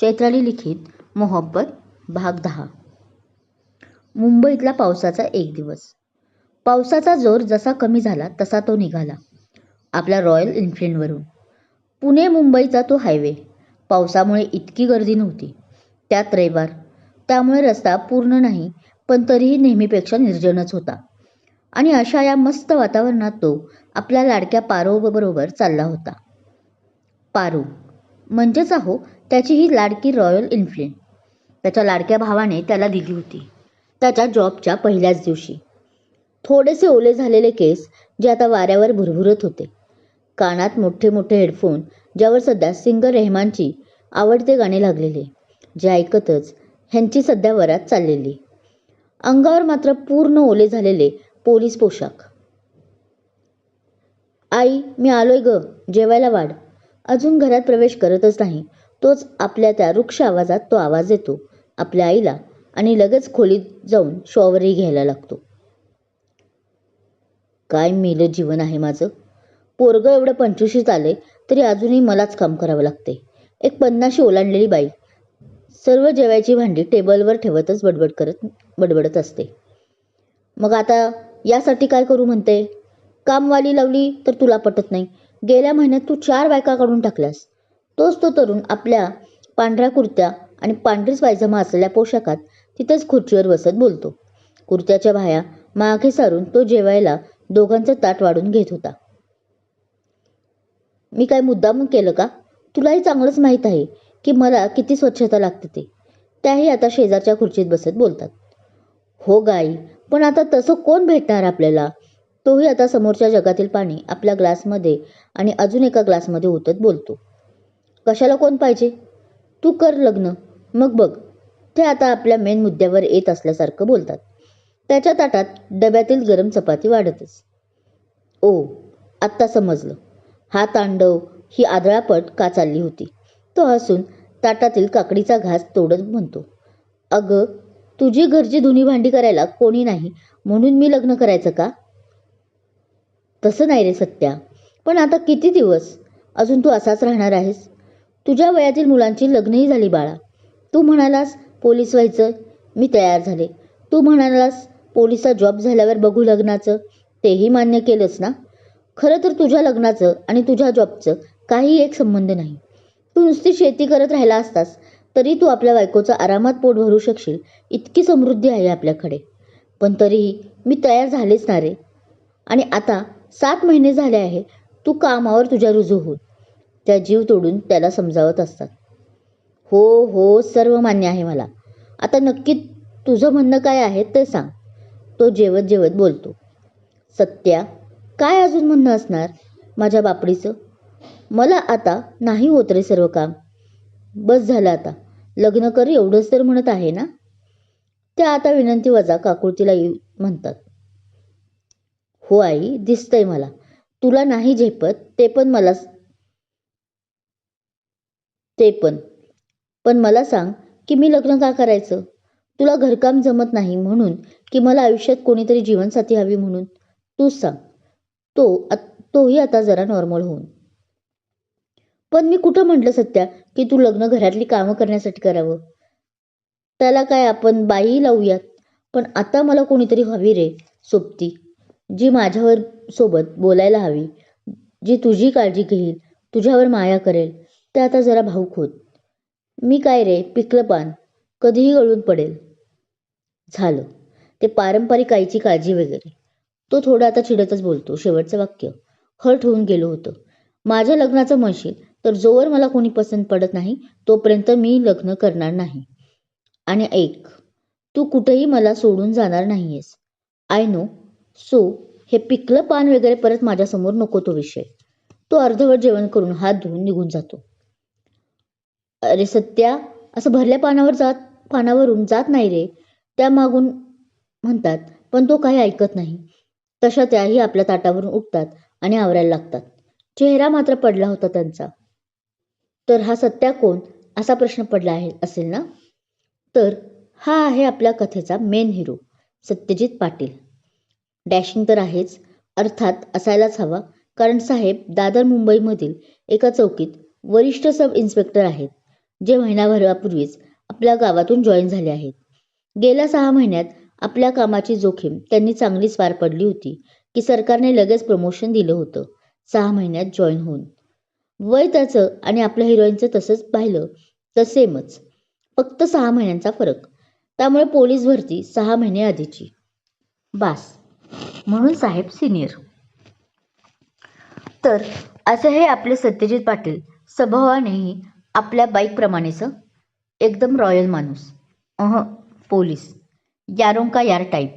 चैत्राली लिखित मोहब्बत भाग दहा. मुंबईतला पावसाचा एक दिवस. पावसाचा जोर जसा कमी झाला तसा तो निघाला. आपल्या रॉयल इन्फिल्डवरून पुणे मुंबईचा तो हायवे. पावसामुळे इतकी गर्दी नव्हती. त्यात रविवार. त्यामुळे रस्ता पूर्ण नाही पण तरीही नेहमीपेक्षा निर्जनच होता. आणि अशा या मस्त वातावरणात तो आपल्या लाडक्या पारोबरोबर चालला होता. पारू. म्हणजेच अहो त्याची ही लाडकी रॉयल एन्फिल्ड त्याच्या लाडक्या भावाने त्याला दिली होती. त्याच्या जॉबच्या पहिल्याच दिवशी. थोडेसे ओले झालेले केस जे आता वाऱ्यावर भुरभुरत होते. कानात मोठे मोठे हेडफोन ज्यावर सध्या सिंगर रेहमानची आवडते गाणे लागलेले जे ऐकतच ह्यांची सध्या वरात चाललेली. अंगावर मात्र पूर्ण ओले झालेले पोलीस पोशाख. आई मी आलोय ग जेवायला वाढ. अजून घरात प्रवेश करतच नाही. तोच आपल्या त्या रुक्ष आवाजात तो आवाज येतो आपल्या आईला आणि लगेच खोलीत जाऊन शॉवरही घ्यायला लागतो. काय मेलं जीवन आहे माझं? पोरगं एवढं पंचवीशीत आले तरी अजूनही मलाच काम करावं लागते. एक पन्नाशी ओलांडलेली बाई सर्व जेवायची भांडी टेबलवर ठेवतच बडबड करत बडबडत असते. मग आता यासाठी काय करू म्हणते? कामवाली लावली तर तुला पटत नाही. गेल्या महिन्यात तू चार बायका काढून टाकल्यास. तोच तो तरुण आपल्या पांढऱ्या कुर्त्या आणि पांढरीच पायजमा असलेल्या पोशाखात तिथेच खुर्चीवर बसत बोलतो. कुर्त्याच्या बाह्या मागे सारून तो जेवायला दोघांचं ताट वाढून घेत होता. मी काय मुद्दाम केलं का? तुलाही चांगलंच माहीत आहे की मला किती स्वच्छता लागते ते. त्याही आता शेजारच्या खुर्चीत बसत बोलतात. हो गाई पण आता तसं कोण भेटणार आपल्याला? तोही आता समोरच्या जगातील पाणी आपल्या ग्लासमध्ये आणि अजून एका ग्लासमध्ये ओतत बोलतो. कशाला कोण पाहिजे? तू कर लग्न. मग बघ. ते आता आपल्या मेन मुद्द्यावर येत असल्यासारखं बोलतात. त्याच्या ताटात डब्यातील गरम चपाती वाढतच. ओ आत्ता समजलं. हा तांडव ही आदळापट का चालली होती? तो हसून ताटातील काकडीचा घास तोडत म्हणतो. अगं तुझी घरची धुनी भांडी करायला कोणी नाही म्हणून मी लग्न करायचं का? तसं नाही रे सत्या. पण आता किती दिवस? अजून तू असाच राहणार आहेस? तुझ्या वयातील मुलांची लग्नही झाली बाळा. तू म्हणालास पोलीस व्हायचं. मी तयार झाले. तू म्हणालास पोलिसा जॉब झाल्यावर बघू लग्नाचं. तेही मान्य केलंस ना? खरं तर तुझ्या लग्नाचं आणि तुझ्या जॉबचं काही एक संबंध नाही. तू नुसती शेती करत राहिला असतास तरी तू आपल्या बायकोचं आरामात पोट भरू शकशील. इतकी समृद्धी आहे आपल्याकडे. पण तरीही मी तयार झालेच ना रे. आणि आता सात महिने झाले आहे. तू कामावर तुझ्या रुजू होत त्या जीव तोडून त्याला समजावत असतात. हो हो सर्व मान्य आहे मला. आता नक्की तुझं म्हणणं काय आहे ते सांग. तो जेवत जेवत बोलतो. सत्या काय अजून म्हणणं असणार? माझ्या बापडीचं? मला आता नाही होत रे सर्व काम. बस झालं आता. लग्न कर एवढंच तर म्हणत आहे ना? त्या आता विनंती वजा काकुळतीला येऊ म्हणतात. हो आई दिसतंय मला. तुला नाही झेपत ते पण मला ते पण. पण मला सांग की मी लग्न का करायचं? तुला घरकाम जमत नाही म्हणून की मला आयुष्यात कोणीतरी जीवनसाथी हवी म्हणून? तूच सांग. तो तोही आता जरा नॉर्मल होऊन. पण मी कुठं म्हटलं सत्या की तू लग्न घरातली कामं करण्यासाठी करावं? त्याला काय आपण बाई लावूयात? पण आता मला कोणीतरी हवी रे सोबती जी माझ्यावर सोबत बोलायला हवी जी तुझी काळजी घेईल तुझ्यावर माया करेल. ते आता जरा भाऊक होत. मी काय रे? पिकलं पान. कधीही गळून पडेल. झालं. ते पारंपरिक आईची काळजी वगैरे. तो थोडा आता चिडतच बोलतो. शेवटचं वाक्य. हट होऊन गेलो होतं. माझ्या लग्नाचं म्हणशील तर जोवर मला कोणी पसंत पडत नाही तोपर्यंत मी लग्न करणार नाही. आणि ऐक तू कुठेही मला सोडून जाणार नाहीयेस. I know. सो हे पिकलं पान वगैरे परत माझ्यासमोर नको तो विषय. तो अर्धवट जेवण करून हात धुवून निघून जातो. अरे सत्या असं भरल्या पानावर जात पानावरून जात नाही रे. त्या मागून म्हणतात पण तो काही ऐकत नाही. तशा त्याही आपल्या ताटावरून उठतात आणि आवरायला लागतात. चेहरा मात्र पडला होता त्यांचा. तर हा सत्या कोण? असा प्रश्न पडला आहे असेल ना? तर हा आहे आपल्या कथेचा main hero Satyajit Patil. Dashing तर आहेच अर्थात असायलाच हवा. कारण साहेब दादर मुंबईमधील एका चौकीत वरिष्ठ सब इन्स्पेक्टर आहेत. जे महिनाभरापूर्वीच आपल्या गावातून जॉईन झाले आहेत. गेल्या सहा महिन्यात आपल्या कामाची जोखीम त्यांनी चांगलीच पार पडली होती की सरकारने लगेच प्रमोशन दिलं होतं सहा महिन्यात जॉईन होऊन. वय त्याचं आणि आपल्या हिरोईनचं तसंच पाहिलं तर सेमच फक्त सहा महिन्यांचा फरक. त्यामुळे पोलीस भरती सहा महिने आधीची. बास. म्हणून साहेब सिनियर तर असं हे आपले सत्यजित पाटील स्वभावानेही आपल्या बाईकप्रमाणेच एकदम रॉयल माणूस. अह पोलीस. यारों का यार टाईप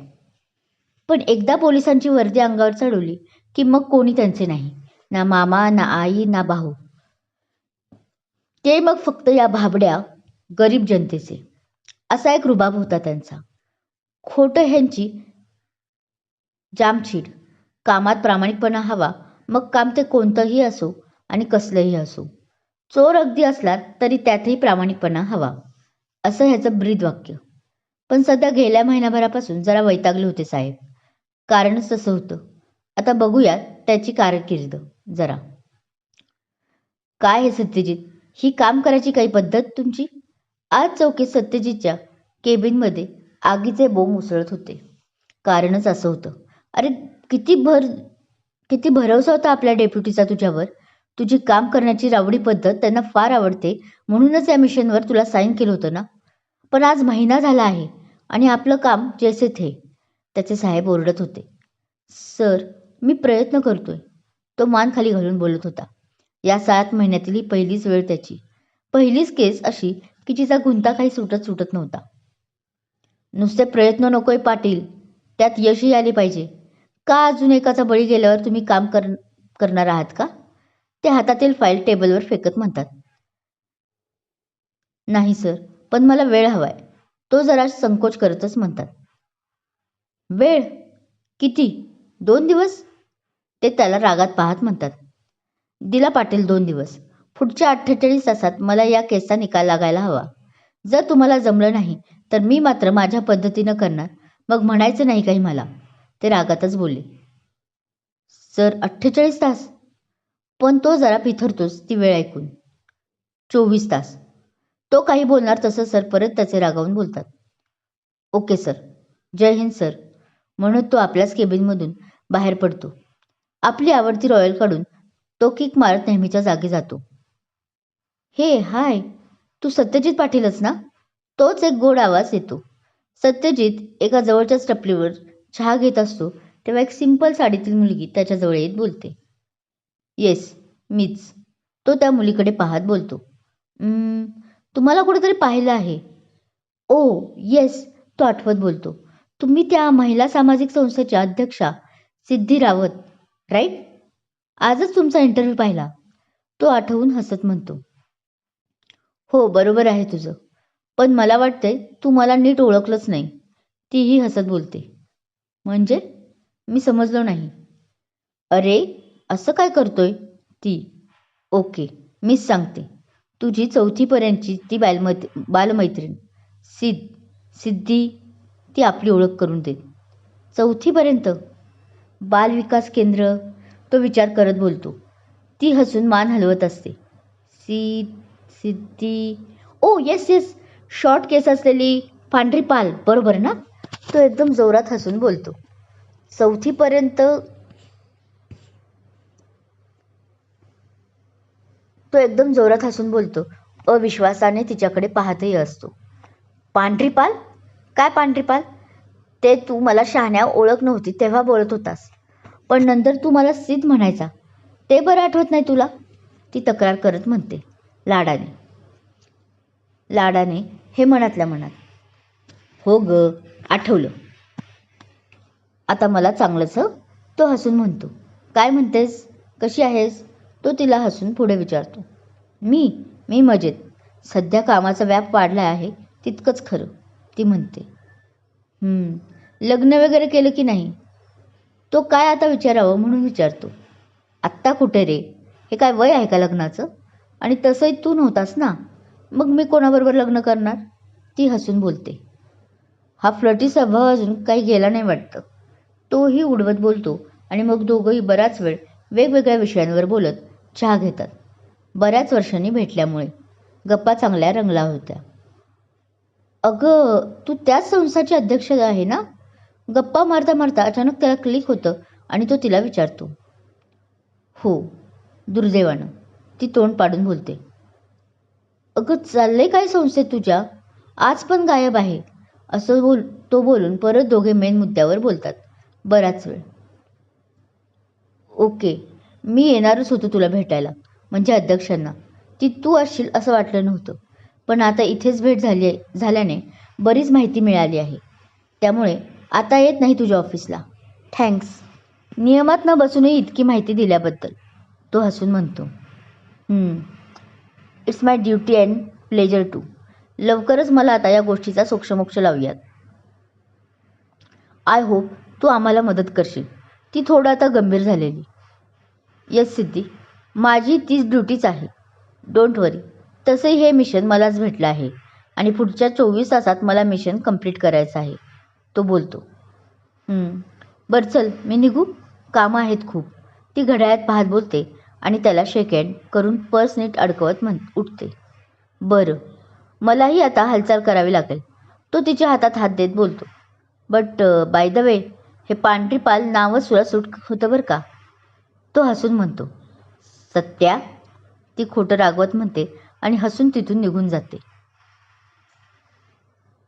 पण एकदा पोलिसांची वर्दी अंगावर चढवली की मग कोणी त्यांचे नाही. ना मामा ना आई ना भाऊ. ते मग फक्त या भाबड्या गरीब जनतेचे. असा एक रुबाब होता त्यांचा. खोटं ह्यांची जामछीड. कामात प्रामाणिकपणा हवा. मग काम ते कोणतंही असो आणि कसलंही असो. चोर अगदी असला तरी त्यातही प्रामाणिकपणा हवा. असं ह्याचं ब्रीद वाक्य. पण सध्या गेल्या महिनाभरापासून जरा वैतागले होते साहेब. कारणच तसं होतं. आता बघूयात त्याची कारकीर्द. जरा. काय हे सत्यजित? ही काम करायची काही पद्धत तुमची? आज चौकीत सत्यजितच्या केबिनमध्ये आगीचे बोंब उसळत होते. कारणच असं होतं. अरे किती भर किती भरवसा होता आपल्या डेप्युटीचा तुझ्यावर? तुझी काम करण्याची रावडी पद्धत त्यांना फार आवडते. म्हणूनच या मिशनवर तुला साईन केलं होतं ना? पण आज महिना झाला आहे आणि आपलं काम जैसे थे त्याचे साहेब ओरडत होते. सर मी प्रयत्न करतोय. तो मान खाली घालून बोलत होता. या सात महिन्यातील ही पहिलीच वेळ त्याची. पहिलीच केस अशी की जिचा गुंता काही सुटत सुटत नव्हता. नुसते प्रयत्न नकोय पाटील. त्यात यशही आले पाहिजे. का अजून एकाचा बळी गेल्यावर तुम्ही काम कर करणार आहात का? ते हातातील फाईल टेबलवर फेकत म्हणतात. नाही सर पण मला वेळ हवाय. तो जरा संकोच करतच म्हणतात. वेळ? किती? दोन दिवस? ते त्याला रागात पाहत म्हणतात. दिला पाटील दोन दिवस. पुढच्या अठ्ठेचाळीस तासात मला या केसचा निकाल लागायला हवा. जर तुम्हाला जमलं नाही तर मी मात्र माझ्या पद्धतीनं करणार. मग म्हणायचं नाही काही मला. ते रागातच बोलले. सर अठ्ठेचाळीस तास? पण तो जरा पिथरतोच ती वेळ ऐकून. चोवीस तास. तो काही बोलणार तसं सर परत त्याचे रागावून बोलतात. Okay sir. जय हिंद सर. म्हणत तो आपल्याच केबिनमधून बाहेर पडतो. आपली आवडती रॉयल काढून तो किक मारत नेहमीच्या जागी जातो. हे हाय. तू सत्यजित पाटीलच ना? तोच एक गोड आवाज येतो. सत्यजित एका जवळच्याच टपलीवर चहा घेत असतो तेव्हा एक सिंपल साडीतील मुलगी त्याच्याजवळ येत बोलते. येस मीच तो त्या मुलीकडे पाहत बोलतो. तुम्हाला कुठेतरी पाहिलं आहे. Oh, ओ येस तो आठवत बोलतो. तुम्ही त्या महिला सामाजिक संस्थेच्या अध्यक्षा सिद्धी रावत राईट आजच तुमचा इंटरव्ह्यू पाहिला. तो आठवून हसत म्हणतो. हो बरोबर आहे तुझं. पण मला वाटतंय तू मला नीट ओळखलंच नाही. तीही हसत बोलते. म्हणजे? मी समजलो नाही. अरे असं काय करतोय? ती ओके मीच सांगते. तुझी चौथीपर्यंतची ती बालमैत बालमैत्रीण सिद्ध सिद्धी ती आपली ओळख करून दे चौथीपर्यंत बालविकास केंद्र तो विचार करत बोलतो. ती हसून मान हलवत असते. सी सिद्धी ओ येस येस शॉर्ट केस असलेली पांढरी पाल बरोबर ना? तो एकदम जोरात हसून बोलतो. चौथीपर्यंत तो एकदम जोरात हसून बोलतो. अविश्वासाने तिच्याकडे पाहतही असतो. पांढरीपाल? काय पांढरीपाल? ते तू मला शहाण्या ओळख नव्हती तेव्हा बोलत होतास. पण नंतर तू मला सिद्ध म्हणायचा. ते बरं आठवत नाही तुला? ती तक्रार करत म्हणते. लाडाने. लाडाने हे मनातल्या मनात. हो ग आठवलं. आता मला चांगलंच तो हसून म्हणतो. काय म्हणतेस? कशी आहेस? तो तिला हसून पुढे विचारतो मी मी मजेत. सध्या कामाचा व्याप वाढला आहे तितकंच खरं. ती म्हणते लग्न वगैरे केलं की नाही? तो काय आता विचारावं म्हणून विचारतो आत्ता कुठे रे? हे काय वय आहे का लग्नाचं? आणि तसंही तू नव्हतास ना? मग मी कोणाबरोबर लग्न करणार? ती हसून बोलते हा फ्लटी स्वभाव अजून काही गेला नाही वाटतं. तोही उडवत बोलतो आणि मग दोघंही बराच वेळ वेगवेगळ्या विषयांवर बोलत चहा घेतात. बऱ्याच वर्षांनी भेटल्यामुळे गप्पा चांगल्या रंगला होत्या. अगं तू त्याच संस्थाची अध्यक्ष आहे ना? गप्पा मारता मारता अचानक त्याला क्लिक होतं आणि तो तिला विचारतो. हो दुर्दैवानं. ती तोंड पाडून बोलते. अगं चाललंय काय संस्थेत तुझ्या? आज पण गायब आहे. असं बोल तो बोलून परत दोघे मेन मुद्द्यावर बोलतात. बराच वेळ. ओके. मी येणारच होतो तुला भेटायला म्हणजे अध्यक्षांना. ती तू असशील असं वाटलं नव्हतं. पण आता इथेच भेट झाली झाल्याने बरीच माहिती मिळाली आहे. त्यामुळे आता येत नाही तुझ्या ऑफिसला. थँक्स. नियमात न बसूनही इतकी माहिती दिल्याबद्दल तो हसून म्हणतो. It's my duty and pleasure to लवकरच मला आता या गोष्टीचा सोक्षमोक्ष लावूयात. आय होप तू आम्हाला मदत करशील. ती थोडं आता गंभीर झालेली. येस सिद्धी माझी तीच ड्युटीच आहे. डोंट वरी तसंही हे मिशन मलाच भेटलं आहे. आणि पुढच्या चोवीस तासात मला मिशन कंप्लीट करायचं आहे. तो बोलतो. बरं चल. मी निघू. कामं आहेत खूप. ती घड्याळात पाहत बोलते आणि त्याला शेक हँड करून पर्स नीट अडकवत म्हण उठते. बरं. मलाही आता हालचाल करावी लागेल. तो तिच्या हातात हात देत बोलतो. बट बाय द वे हे पांढरी पाल नावच सुरासूट होतं बरं का? तो हसून म्हणतो सत्या ती खोटं रागवत म्हणते आणि हसून तिथून निघून जाते.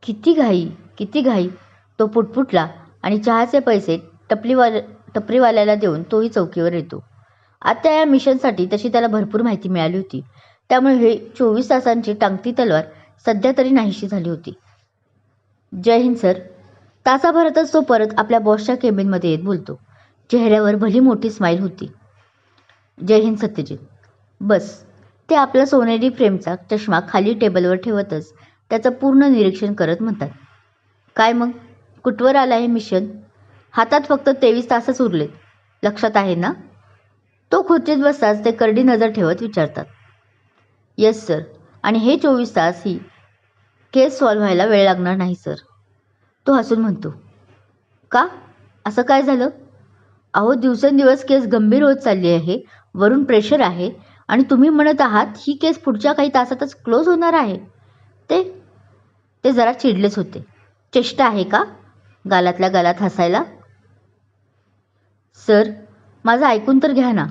किती घाई किती घाई तो पुटपुटला आणि चहाचे पैसे टपलीवाल टपरीवाल्याला देऊन तोही चौकीवर येतो. आता या मिशनसाठी तशी त्याला भरपूर माहिती मिळाली होती. त्यामुळे हे चोवीस तासांची टांगती तलवार सध्या तरी नाहीशी झाली होती. जय हिंद सर. तासाभरातच तो परत आपल्या बॉसच्या केबिनमध्ये येत बोलतो. चेहऱ्यावर भली मोठी स्माईल होती. जय हिंद सत्यजित. बस. ते आपला सोनेरी फ्रेमचा चष्मा खाली टेबलवर ठेवतच त्याचं पूर्ण निरीक्षण करत म्हणतात. काय मग? कुठवर आला आहे मिशन हातात फक्त तेवीस तासच उरलेत. लक्षात आहे ना? तो खुर्चीत बसताच ते करडी नजर ठेवत विचारतात. येस सर आणि हे चोवीस तास ही केस सॉल्व्ह व्हायला वेळ लागणार नाही सर तो हसून म्हणतो. का? असं काय झालं? अहो दिवसेंदिवस केस गंभीर होत चालली आहे वरून प्रेशर आहे आणि तुम्ही म्हणत आहात ही केस पुढच्या काही तासातच क्लोज होणार आहे. ते ते जरा चिडलेच होते. चेष्टा आहे का? गालातल्या गालात हसायला. सर माझं ऐकून तर घ्या ना.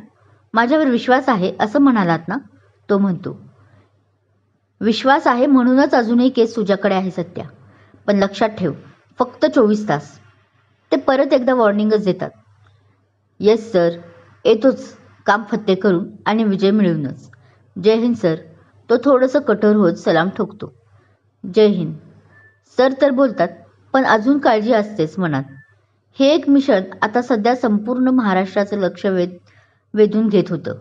माझ्यावर विश्वास आहे असं म्हणालात ना? तो म्हणतो. विश्वास आहे म्हणूनच अजूनही केस तुझ्याकडे आहे सत्या पण लक्षात ठेव फक्त चोवीस तास. ते परत एकदा वॉर्निंगच देतात. येस सर येतोच. काम फत्ते करून आणि विजय मिळवूनच. जय हिंद सर तो थोडंसं कठोर होत सलाम ठोकतो. जय हिंद. सर तर बोलतात पण अजून काळजी असतेच मनात. हे एक मिशन आता सध्या संपूर्ण महाराष्ट्राचं लक्ष वेध वेधून घेत होतं.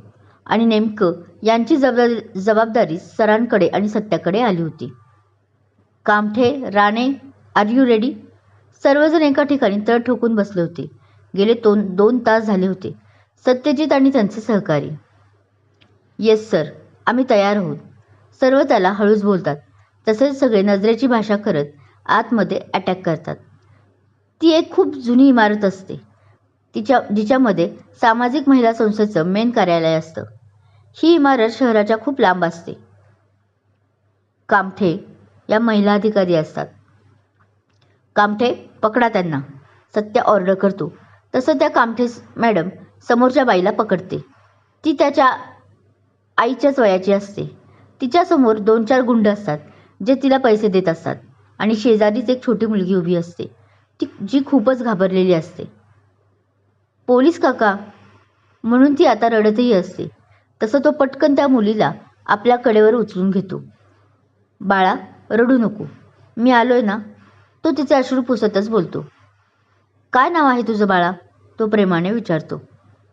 आणि नेमकं यांची जबाबदारी जबाबदारी सरांकडे आणि सत्याकडे आली होती. Kamthe Rane are you ready सर्वजण एका ठिकाणी तळ ठोकून बसले होते. गेले दोन दोन तास झाले होते. सत्यजित आणि त्यांचे सहकारी. Yes sir. आम्ही तयार आहोत. सर्व त्याला हळूच बोलतात. तसेच सगळे नजरेची भाषा करत आतमध्ये अटॅक करतात. ती एक खूप जुनी इमारत असते. तिच्या जिच्यामध्ये सामाजिक महिला संस्थेचं मेन कार्यालय असतं. ही इमारत शहराच्या खूप लांब असते. कामठे या महिला अधिकारी असतात. कामठे पकडा त्यांना. सत्य ऑर्डर करतो. तसं त्या कामठेस मॅडम समोरच्या बाईला पकडते. ती त्याच्या आईच्याच वयाची असते. तिच्यासमोर दोन चार गुंड असतात जे तिला पैसे देत असतात आणि शेजारीच एक छोटी मुलगी उभी असते. ती जी खूपच घाबरलेली असते. पोलीस काका म्हणून ती आता रडतही असते. तसं तो पटकन त्या मुलीला आपल्या कडेवर उचलून घेतो. बाळा रडू नको. मी आलोय ना. तो तिचे अश्रू पुसतच बोलतो. काय नाव आहे तुझं बाळा? तो प्रेमाने विचारतो.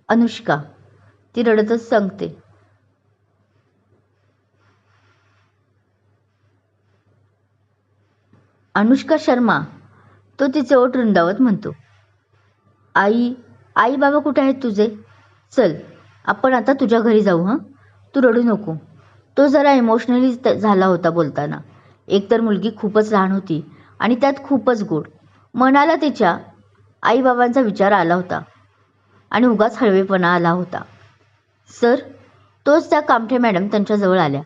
अनुष्का ती रडतच सांगते. अनुष्का शर्मा तो तिचे ओट रुंदावत म्हणतो. आई आई बाबा कुठे आहेत तुझे? चल आपण आता तुझ्या घरी जाऊ हां? तू रडू नको. तो जरा इमोशनली झाला होता बोलताना. एकतर मुलगी खूपच लहान होती आणि त्यात खूपच गोड. मनाला तिच्या आईबाबांचा विचार आला होता आणि उगाच हळवेपणा आला होता. सर तोच त्या कामठे मॅडम त्यांच्याजवळ आल्या.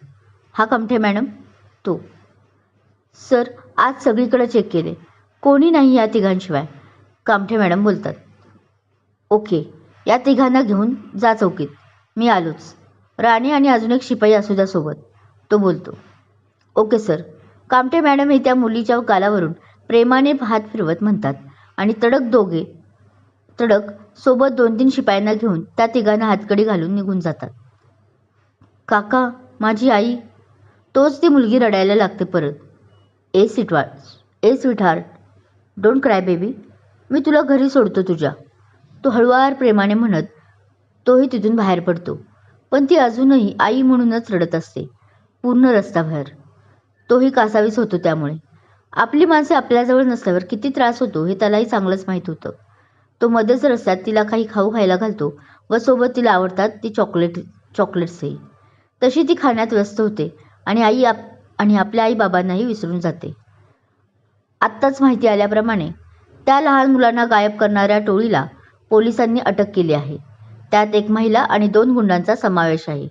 हा कामठे मॅडम तो. सर आज सगळीकडे चेक केले. कोणी नाही या तिघांशिवाय कामठे मॅडम बोलतात. ओके या तिघांना घेऊन जा चौकीत. मी आलोच. राणी आणि अजून एक शिपाई असू द्या सोबत तो बोलतो. Okay sir. कामठे मॅडम हे त्या मुलीच्या गालावरून प्रेमाने हात फिरवत म्हणतात. आणि तडक दोघे तडक सोबत दोन तीन शिपायांना घेऊन त्या तिघांना हातकडी घालून निघून जातात. काका माझी आई तोच ती मुलगी रडायला लागते परत. ए सिटवा ए स्वीटहार्ट डोंट क्राय बेबी मी तुला घरी सोडतो तुझ्या. तो हळुवार प्रेमाने म्हणत तोही तिथून बाहेर पडतो. पण ती अजूनही आई म्हणूनच रडत असते पूर्ण रस्ताबाहेर तोही कासावीस होतो त्यामुळे. आपली माणसे आपल्याजवळ नसल्यावर किती त्रास होतो हे त्यालाही चांगलंच माहीत होतं. तो मध्येच रस्त्यात तिला काही खाऊ खायला घालतो व सोबत तिला आवडतात ती चॉकलेट चॉकलेट्सही तशी ती खाण्यात व्यस्त होते आणि आई आप आणि आपल्या आई बाबांनाही विसरून जाते. आत्ताच माहिती आल्याप्रमाणे त्या लहान मुलांना गायब करणाऱ्या टोळीला पोलिसांनी अटक केली आहे. त्यात एक महिला आणि दोन गुंडांचा समावेश आहे.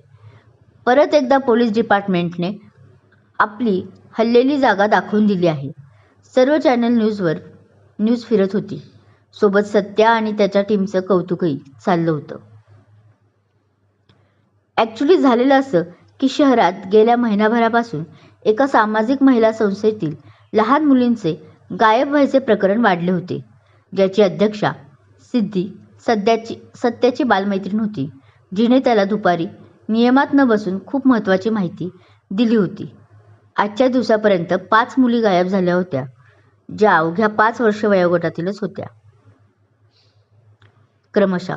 परत एकदा पोलीस डिपार्टमेंटने आपली हल्लेली जागा दाखवून दिली आहे. सर्व चॅनल न्यूजवर न्यूज फिरत होती. सोबत सत्या आणि त्याच्या टीमचं कौतुकही चाललं होतं. ॲक्च्युली झालेलं असं की शहरात गेल्या महिनाभरापासून एका सामाजिक महिला संस्थेतील लहान मुलींचे गायब व्हायचे प्रकरण वाढले होते. ज्याची अध्यक्षा सिद्धी सध्याची सत्याची बालमैत्रीण होती जिने त्याला दुपारी नियमात न बसून खूप महत्त्वाची माहिती दिली होती. आजच्या दिवसापर्यंत पाच मुली गायब झाल्या होत्या ज्या अवघ्या पाच वर्ष वयोगटातीलच होत्या. क्रमशः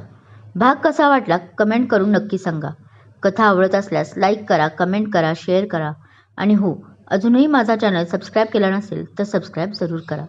भाग कसा वाटला कमेंट करून नक्की सांगा. कथा आवडत असल्यास लाईक करा कमेंट करा शेअर करा. आणि हो अजूनही माझा चॅनल सबस्क्राईब केला नसेल तर सबस्क्राईब जरूर करा.